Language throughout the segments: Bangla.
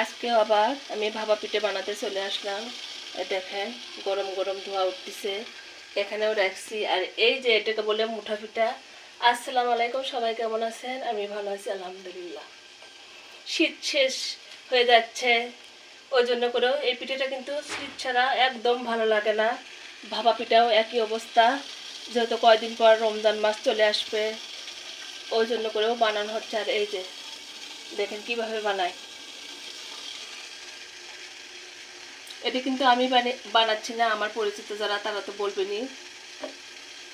আজকে আবার আমি ভাপা পিঠে বানাতে চলে আসলাম। দেখেন, গরম গরম ধোয়া উঠতেছে। এখানেও রাখছি। আর এই যে এটাকে বলে মুঠা পিঠা। আসসালামু আলাইকুম, সবাই কেমন আছেন? আমি ভালো আছি, আলহামদুলিল্লাহ। শীত শেষ হয়ে যাচ্ছে। ওই জন্য করেও এই পিঠেটা কিন্তু শীত ছাড়া একদম ভালো লাগে না। ভাপা পিঠাও একই অবস্থা। যেহেতু কয়দিন পর রমজান মাস চলে আসবে, ওই জন্য করেও বানানো হচ্ছে। আর এই যে, দেখেন কীভাবে বানায়। এটা কিন্তু আমি বানি- বানাচ্ছি না, আমার পরিচিত যারা, তারা তো বলবেনই।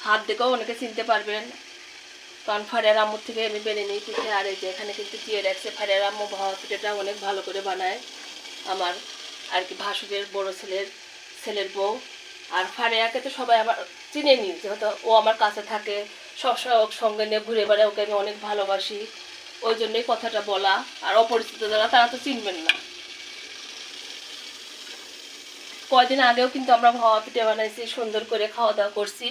হাত দেখেও অনেকে চিনতে পারবেন। কারণ ফারিয়ার আম্মুর থেকে আমি বেড়ে নিই পিঠে। আর এই যে এখানে কিন্তু দিয়ে রাখছে ফারিয়ার আম্মু ভাবা পিঠেটা অনেক ভালো করে বানায় আমার। আর কি ভাসুরের বড় ছেলের ছেলের বউ। আর ফারিয়াকে তো সবাই আমার চিনে নি যেহেতু ও আমার কাছে থাকে। ওর সঙ্গে নিয়ে ঘুরে বেড়ায়, ওকে আমি অনেক ভালোবাসি। ওই জন্যই কথাটা বলা। আর অপরিচিত যারা, তারা তো চিনবেন না। কয়দিন আগেও কিন্তু আমরা ভাওয়া পিঠে বানাইছি, সুন্দর করে খাওয়া দাওয়া করছি।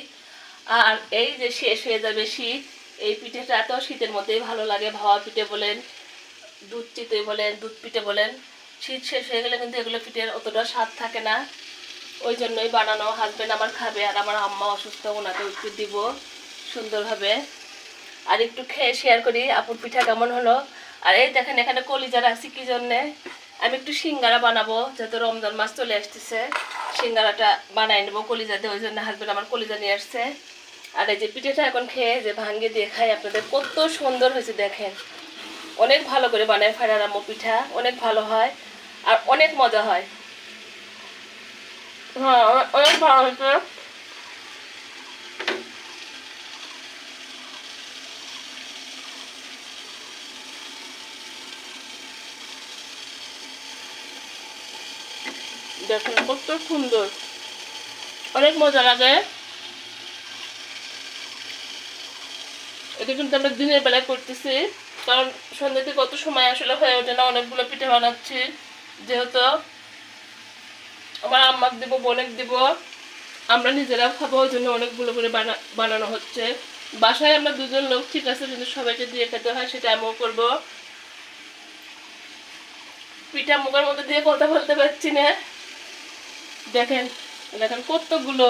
আর এই যে শেষ হয়ে যাবে শীত, এই পিঠেটা তো শীতের মধ্যেই ভালো লাগে। ভাওয়া পিঠে বলেন, দুধ চিতই বলেন, দুধ পিঠে বলেন, শীত শেষ হয়ে গেলে কিন্তু এগুলো পিঠের অতটা স্বাদ থাকে না। ওই জন্যই বানানো হাজবেন্ড আমার খাবে আর আমার আম্মা অসুস্থ ওনাকে একটু দিব সুন্দরভাবে। আর একটু খেয়ে শেয়ার করি, আপুর পিঠা কেমন হলো? আর এই দেখেন, এখানে কলিজা রাখছি, কী জন্যে? আমি একটু সিঙ্গারা বানাবো, যেহেতু রমজান মাস চলে আসতেছে। সিঙ্গারাটা বানাই নেব কলিজা দিয়ে, ওই জন্য হাজবেন্ড আমার কলিজা নিয়ে আসছে। আর এই যে পিঠেটা এখন খেয়ে, যে ভাঙ্গে দিয়ে খাই, আপনাদের কত সুন্দর হয়েছে দেখেন। অনেক ভালো করে বানায় ফারার আম্মু পিঠা, অনেক ভালো হয়, আর অনেক মজা হয়। হ্যাঁ অনেক ভালো হয়েছে। দেখেন, কত সুন্দর। অনেক মজা লাগে। এটা কিন্তু আমরা দিনের বেলায় করতেছি, কারণ সন্ধ্যাতে কত সময় আসলে হয়ে ওঠে না, অনেকগুলো পিঠে বানাচ্ছি। যেহেতু আমার আম্মাক দিব, বোনেক দিব, আমরা নিজেরাও খাব, ওই জন্য অনেকগুলো করে বানা, বানানো হচ্ছে। বাসায় আমরা দুজন লোক ঠিক আছে, কিন্তু সবাইকে দিয়ে খেতে হয়, সেটা আমিও করব। পিঠা মুখের মধ্যে দিয়ে কথা বলতে পারছি না। দেখেন দেখেন কতগুলো,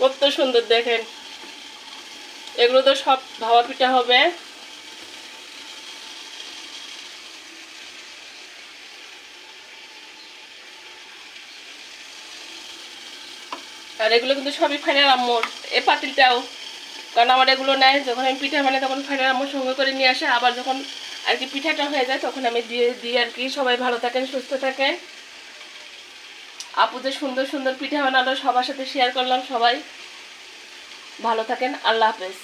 কত সুন্দর দেখেন। এগুলো তো সব ভাবা পিঠা হবে। আর এগুলো কিন্তু সবই ফাইনাল আম্মুর, এ পাতিলটাও। কারণ আমার এগুলো নেয়, যখন আমি পিঠা বানাই তখন ফাইনাল আম্মুর সঙ্গে করে নিয়ে আসে। আবার যখন আর কি পিঠাটা হয়ে যায় তখন আমি দিয়ে দিই আর কি। সবাই ভালো থাকেন, সুস্থ থাকেন। আপুদের সুন্দর সুন্দর পিঠা বানালো সবার সাথে শেয়ার করলাম সবাই। ভালো থাকেন আল্লাহ হাফেজ।